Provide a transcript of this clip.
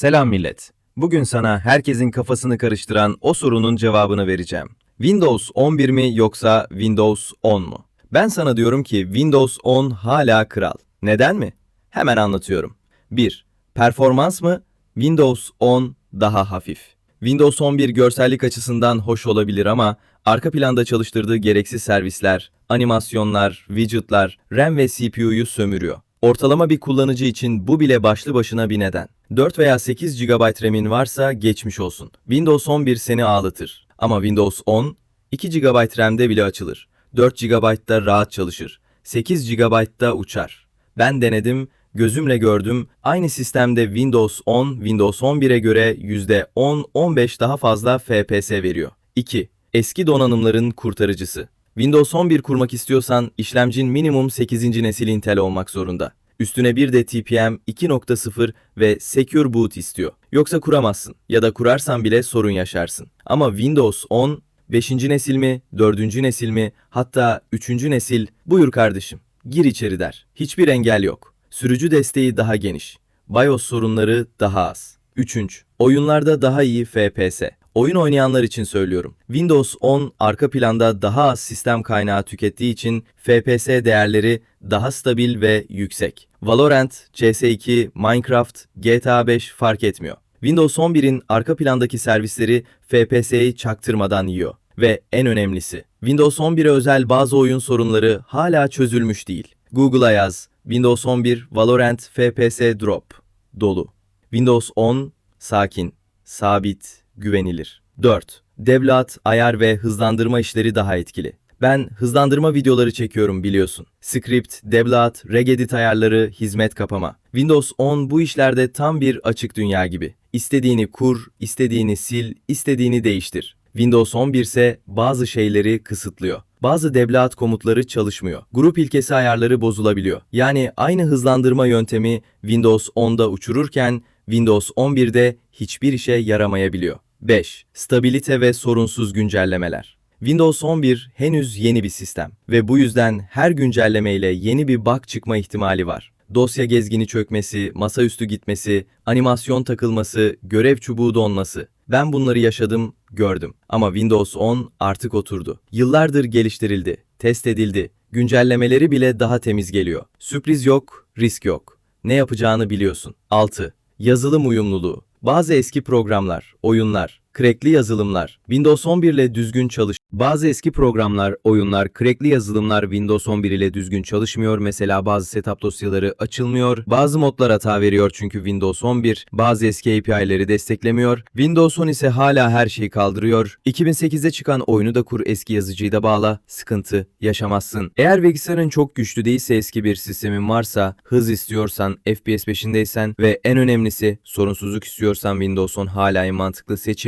Selam millet. Bugün sana herkesin kafasını karıştıran o sorunun cevabını vereceğim. Windows 11 mi yoksa Windows 10 mu? Ben sana diyorum ki Windows 10 hala kral. Neden mi? Hemen anlatıyorum. 1. Performans mı? Windows 10 daha hafif. Windows 11 görsellik açısından hoş olabilir ama arka planda çalıştırdığı gereksiz servisler, animasyonlar, widgetlar, RAM ve CPU'yu sömürüyor. Ortalama bir kullanıcı için bu bile başlı başına bir neden. 4 veya 8 GB RAM'in varsa geçmiş olsun. Windows 11 seni ağlatır. Ama Windows 10 2 GB RAM'de bile açılır. 4 GB'da rahat çalışır. 8 GB'da uçar. Ben denedim, gözümle gördüm. Aynı sistemde Windows 10, Windows 11'e göre %10-15 daha fazla FPS veriyor. 2. Eski donanımların kurtarıcısı. Windows 11 kurmak istiyorsan işlemcin minimum 8. nesil Intel olmak zorunda. Üstüne bir de TPM 2.0 ve Secure Boot istiyor. Yoksa kuramazsın ya da kurarsan bile sorun yaşarsın. Ama Windows 10 5. nesil mi, 4. nesil mi, hatta 3. nesil buyur kardeşim gir içeri der. Hiçbir engel yok. Sürücü desteği daha geniş. BIOS sorunları daha az. 3. Oyunlarda daha iyi FPS. Oyun oynayanlar için söylüyorum. Windows 10 arka planda daha az sistem kaynağı tükettiği için FPS değerleri daha stabil ve yüksek. Valorant, CS2, Minecraft, GTA 5 fark etmiyor. Windows 11'in arka plandaki servisleri FPS'yi çaktırmadan yiyor. Ve en önemlisi, Windows 11'e özel bazı oyun sorunları hala çözülmüş değil. Google'a yaz, Windows 11 Valorant FPS drop, dolu. Windows 10 sakin, sabit, güvenilir. 4. Devlat, ayar ve hızlandırma işleri daha etkili. Ben hızlandırma videoları çekiyorum biliyorsun. Script, devlat, regedit ayarları, hizmet kapama. Windows 10 bu işlerde tam bir açık dünya gibi. İstediğini kur, istediğini sil, istediğini değiştir. Windows 11 ise bazı şeyleri kısıtlıyor. Bazı devlet komutları çalışmıyor. Grup ilkesi ayarları bozulabiliyor. Yani aynı hızlandırma yöntemi Windows 10'da uçururken Windows 11'de hiçbir işe yaramayabiliyor. 5. Stabilite ve sorunsuz güncellemeler. Windows 11 henüz yeni bir sistem ve bu yüzden her güncellemeyle yeni bir bug çıkma ihtimali var. Dosya gezgini çökmesi, masaüstü gitmesi, animasyon takılması, görev çubuğu donması. Ben bunları yaşadım, gördüm. Ama Windows 10 artık oturdu. Yıllardır geliştirildi, test edildi. Güncellemeleri bile daha temiz geliyor. Sürpriz yok, risk yok. Ne yapacağını biliyorsun. 6. Yazılım uyumluluğu. Bazı eski programlar, oyunlar, crackli yazılımlar Windows 11 ile düzgün çalış. Bazı eski programlar, oyunlar, crackli yazılımlar Windows 11 ile düzgün çalışmıyor. Mesela bazı setup dosyaları açılmıyor. Bazı modlar hata veriyor çünkü Windows 11 bazı eski API'leri desteklemiyor. Windows 10 ise hala her şeyi kaldırıyor. 2008'de çıkan oyunu da kur eski yazıcıyı da bağla. Sıkıntı yaşamazsın. Eğer bilgisayarın çok güçlü değilse eski bir sistemin varsa, hız istiyorsan, FPS peşindeysen ve en önemlisi sorunsuzluk istiyorsan Windows 10 hala en mantıklı seçim.